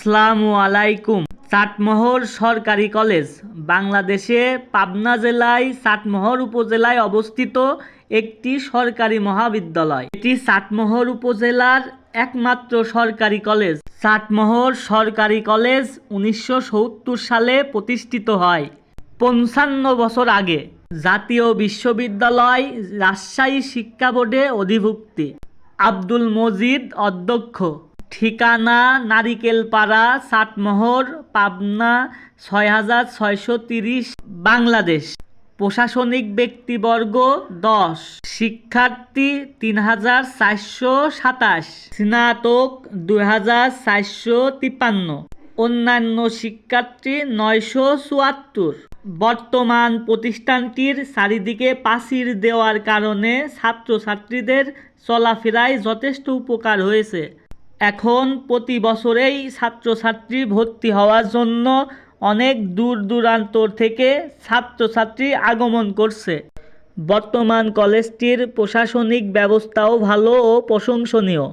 আসসালামু আলাইকুম। চাটমোহর সরকারি কলেজ, বাংলাদেশে পাবনা জেলায় চাটমোহর উপজেলায় অবস্থিত একটি সরকারি মহাবিদ্যালয়। এটি চাটমোহর উপজেলার একমাত্র সরকারি কলেজ। চাটমোহর সরকারি কলেজ উনিশশো সত্তর সালে প্রতিষ্ঠিত হয় পঞ্চান্ন বছর আগে। জাতীয় বিশ্ববিদ্যালয় রাজশাহী শিক্ষা বোর্ডে অধিভুক্তি। আব্দুল মজিদ অধ্যক্ষ। ঠিকানা নারিকেলপাড়া, সাতমোহর, পাবনা ছয় হাজার ছয়শো তিরিশ, বাংলাদেশ। প্রশাসনিক ব্যক্তিবর্গ দশ। শিক্ষার্থী তিন হাজার চারশো সাতাশ। স্নাতক দুই হাজার চারশো তিপ্পান্ন। অন্যান্য শিক্ষার্থী নয়শো চুয়াত্তর। বর্তমান প্রতিষ্ঠানটির চারিদিকে প্রাচীর দেওয়ার কারণে ছাত্রছাত্রীদের চলাফেরায় যথেষ্ট উপকার হয়েছে। এখন প্রতি বছরেই ছাত্রছাত্রী ভর্তি হওয়ার জন্য অনেক দূর দূরান্তর থেকে ছাত্রছাত্রী আগমন করছে। বর্তমান কলেজটির প্রশাসনিক ব্যবস্থাও ভালো ও প্রশংসনীয়।